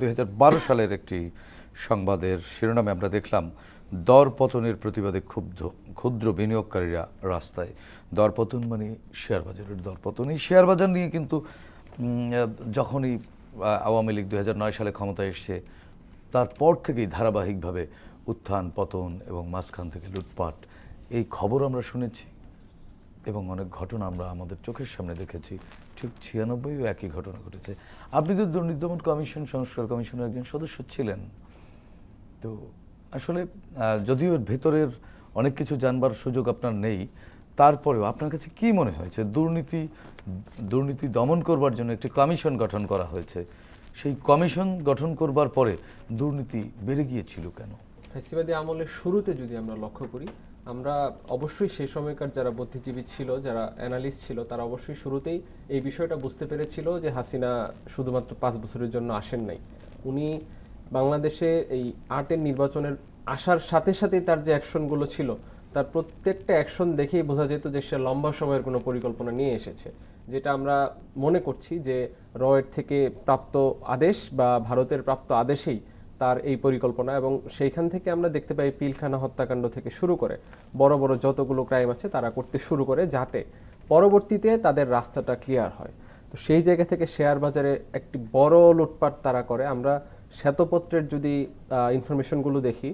দুই হাজার বারো সালের একটি সংবাদের শিরোনামে আমরা দেখলাম, দরপতনের প্রতিবাদে ক্ষুব্ধ, ক্ষুদ্র বিনিয়োগকারীরা রাস্তায়। দরপতন মানে শেয়ার বাজারের দরপতন। এই শেয়ার বাজার নিয়ে কিন্তু যখনই আওয়ামী লীগ দু হাজার নয় সালে ক্ষমতায় এসছে, তারপর থেকেই ধারাবাহিকভাবে উত্থান, পতন এবং মাঝখান থেকে লুটপাট, এই খবর আমরা শুনেছি। এবং অনেক ঘটনা আমরা আমাদের চোখের সামনে দেখেছি। ঠিক ছিয়ানব্বইও একই ঘটনা ঘটেছে। আপনি তো দুর্নীতি দমন কমিশন, সংস্কার কমিশনের একজন সদস্য ছিলেন, তো আসলে যদিও ভেতরের অনেক কিছু জানবার সুযোগ আপনার নেই, তারপরেও আপনার কাছে কি মনে হয়েছে? দুর্নীতি দুর্নীতি দমন করবার জন্য একটি কমিশন গঠন করা হয়েছে। সেই কমিশন গঠন করবার পরে দুর্নীতি বেড়ে গিয়েছিল কেন? ফ্যাসিবাদী আমলের শুরুতে যদি আমরা লক্ষ্য করি, আমরা অবশ্যই সেই সময়কার যারা বুদ্ধিজীবী ছিল, যারা অ্যানালিস্ট ছিল, তারা অবশ্যই শুরুতেই এই বিষয়টা বুঝতে পেরেছিল যে হাসিনা শুধুমাত্র পাঁচ বছরের জন্য আসেন নাই। উনি বাংলাদেশে এই আটের নির্বাচনের আসার সাথে সাথেই তার যে অ্যাকশনগুলো ছিল, তার প্রত্যেকটা অ্যাকশন দেখেই বোঝা যেত যে সে লম্বা সময়ের কোনো পরিকল্পনা নিয়ে এসেছে। যেটা আমরা মনে করছি যে রয়ের থেকে প্রাপ্ত আদেশ বা ভারতের প্রাপ্ত আদেশেই তার এই পরিকল্পনা এবং সেইখান থেকে আমরা দেখতে পাই পিলখানা হত্যাকাণ্ড থেকে শুরু করে বড় বড় যতগুলো ক্রাইম আছে তারা করতে শুরু করে যাতে পরবর্তীতে তাদের রাস্তাটা ক্লিয়ার হয়। তো সেই জায়গা থেকে শেয়ার বাজারে একটি বড় লুটপাট তারা করে। আমরা শ্বেতপত্রের যদি ইনফরমেশনগুলো দেখি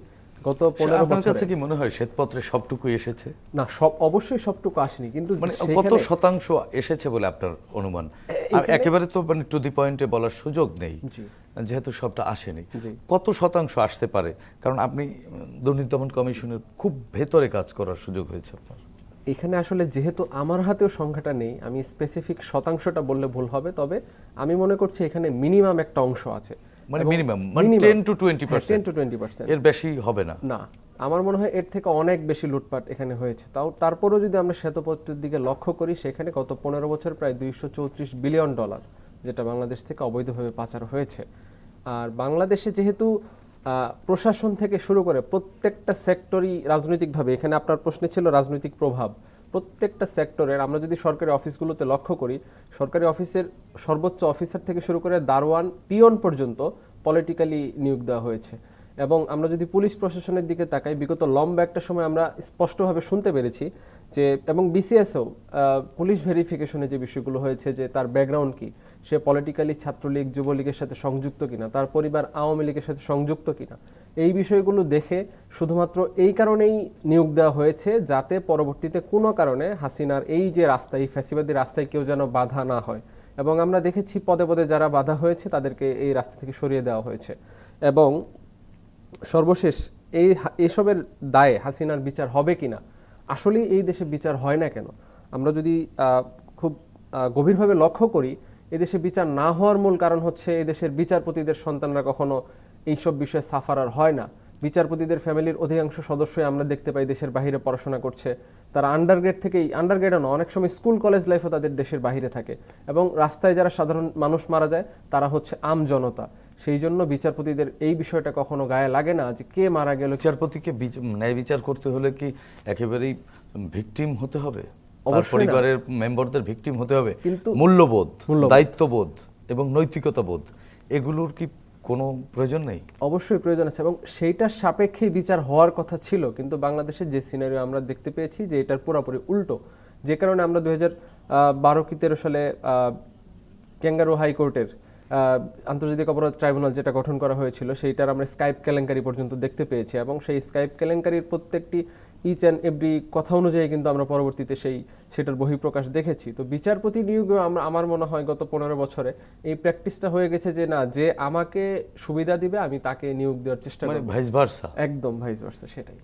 গত পনেরো বছরে কি মনে হয় শ্বেতপত্রে সবটুকু এসেছে? না সব অবশ্যই সবটুকু আসেনি কিন্তু মানে কত শতাংশ এসেছে বলে আপনার অনুমান? একেবারে তো মানে টু দি পয়েন্টে বলার সুযোগ নেই। যেহেতু সবটা আসেনি। কত শতাংশ আসতে পারে? কারণ আপনি দুর্নীতি দমন কমিশনের খুব ভেতরে কাজ করার সুযোগ হয়েছে আপনার। এখানে আসলে যেহেতু আমার হাতেও সংখ্যাটা নেই আমি স্পেসিফিক শতাংশটা বললে ভুল হবে তবে আমি মনে করছি এখানে মিনিমাম একটা অংশ আছে। মানে মিনিমাম মানে minimum, টেন টু টোয়েন্টি হ্যাঁ, 10 to 20% এর বেশি হবে না। না। আমার মনে হয় এর থেকে অনেক বেশি লুটপাট এখানে হয়েছে। তাও তারপরেও যদি আমরা শ্বেতপত্রের দিকে লক্ষ্য করি, সেখানে গত পনেরো বছর প্রায় দুইশো চৌত্রিশ বিলিয়ন ডলার, যেটা বাংলাদেশ থেকে অবৈধভাবে পাচার হয়েছে। আর বাংলাদেশে যেহেতু প্রশাসন থেকে শুরু করে প্রত্যেকটা সেক্টরই রাজনৈতিকভাবে, এখানে আপনার প্রশ্নে ছিল রাজনৈতিক প্রভাব, প্রত্যেকটা সেক্টরের, আমরা যদি সরকারি অফিসগুলোতে লক্ষ্য করি, সরকারি অফিসের সর্বোচ্চ অফিসার থেকে শুরু করে দারোয়ান পিয়ন পর্যন্ত পলিটিক্যালি নিয়োগ দেওয়া হয়েছে। এবং আমরা যদি পুলিশ প্রশাসনের দিকে তাকাই, বিগত লম্বা একটা সময় আমরা স্পষ্টভাবে শুনতে পেরেছি যে, এবং বিসিএসও পুলিশ ভেরিফিকেশনে যে বিষয়গুলো হয়েছে, যে তার ব্যাকগ্রাউন্ড কি, সে পলিটিক্যালি ছাত্রলীগ, যুবলীগের সাথে সংযুক্ত কিনা, তার পরিবার আওয়ামী লীগের সাথে সংযুক্ত কিনা, এই বিষয়গুলো দেখে শুধুমাত্র এই কারণেই নিয়োগ দেওয়া হয়েছে যাতে পরবর্তীতে কোনো কারণে হাসিনার এই যে রাস্তা এই ফ্যাসিবাদী রাস্তায় কেউ যেন বাধা না হয়। এবং আমরা দেখেছি পদে পদে যারা বাধা হয়েছে, তাদেরকে এই রাস্তা থেকে সরিয়ে দেওয়া হয়েছে। এবং সর্বশেষ এই এসবের দায়ে হাসিনার বিচার হবে কিনা? আসলে এই দেশে বিচার হয় না কেন? আমরা যদি খুব গভীরভাবে লক্ষ্য করি এদেশে বিচার না হওয়ার মূল কারণ হচ্ছে এদেশের বিচারপতিদের সন্তানরা কখনো এইসব বিষয়ে সাফারার হয় না। বিচারপতিদের ফ্যামিলির অধিকাংশ সদস্যই আমরা দেখতে পাই দেশের বাইরে পড়াশোনা করছে। তারা আন্ডারগ্রেড থেকেই আন্ডারগ্রেডও না অনেক সময় স্কুল কলেজ লাইফও তাদের দেশের বাইরে থাকে। এবং রাস্তায় যারা সাধারণ মানুষ মারা যায়, তারা হচ্ছে আম জনতা। সেই জন্য বিচারপতিদের এই বিষয়টা কখনো গায়ে লাগে না যে কে মারা গেল? বিচারপতিকে বিচ- ন্যায় বিচার করতে হলে কি একেবারেই ভিকটিম হতে হবে? তার পরিবারের মেম্বারদের ভিকটিম হতে হবে। কিন্তু- মূল্যবোধ। দায়িত্ববোধ এবং নৈতিকতা বোধ এগুলোর কি কোনো প্রয়োজন নেই? অবশ্যই প্রয়োজন আছে এবং সেইটার সাপেক্ষে বিচার হওয়ার কথা ছিল কিন্তু বাংলাদেশের যে সিনারিও আমরা দেখতে পেয়েছি যে এটার পুরোপুরি উল্টো। যে কারণে আমরা দুই হাজার বারো কি তেরো সালে আহ, ক্যাঙ্গারু হাইকোর্টের আন্তর্জাতিক অপরাধ ট্রাইব্যুনাল যেটা গঠন করা হয়েছিল সেইটার আমরা স্কাইপ কেলেঙ্কারি পর্যন্ত দেখতে পেয়েছি এবং সেই স্কাইপ কেলেঙ্কারির প্রত্যেকটি ইচ অ্যান্ড এভরি কথা অনুযায়ী কিন্তু আমরা পরবর্তীতে সেই সেটার বহিঃপ্রকাশ দেখেছি। তো বিচারপতি নিয়োগে আমরা আমার মনে হয় গত পনেরো বছরে এই প্র্যাকটিসটা হয়ে গেছে যে না যে আমাকে সুবিধা দিবে আমি তাকে নিয়োগ দেওয়ার চেষ্টা করি ভাইস ভার্সা একদম ভাইস ভার্সা সেটাই।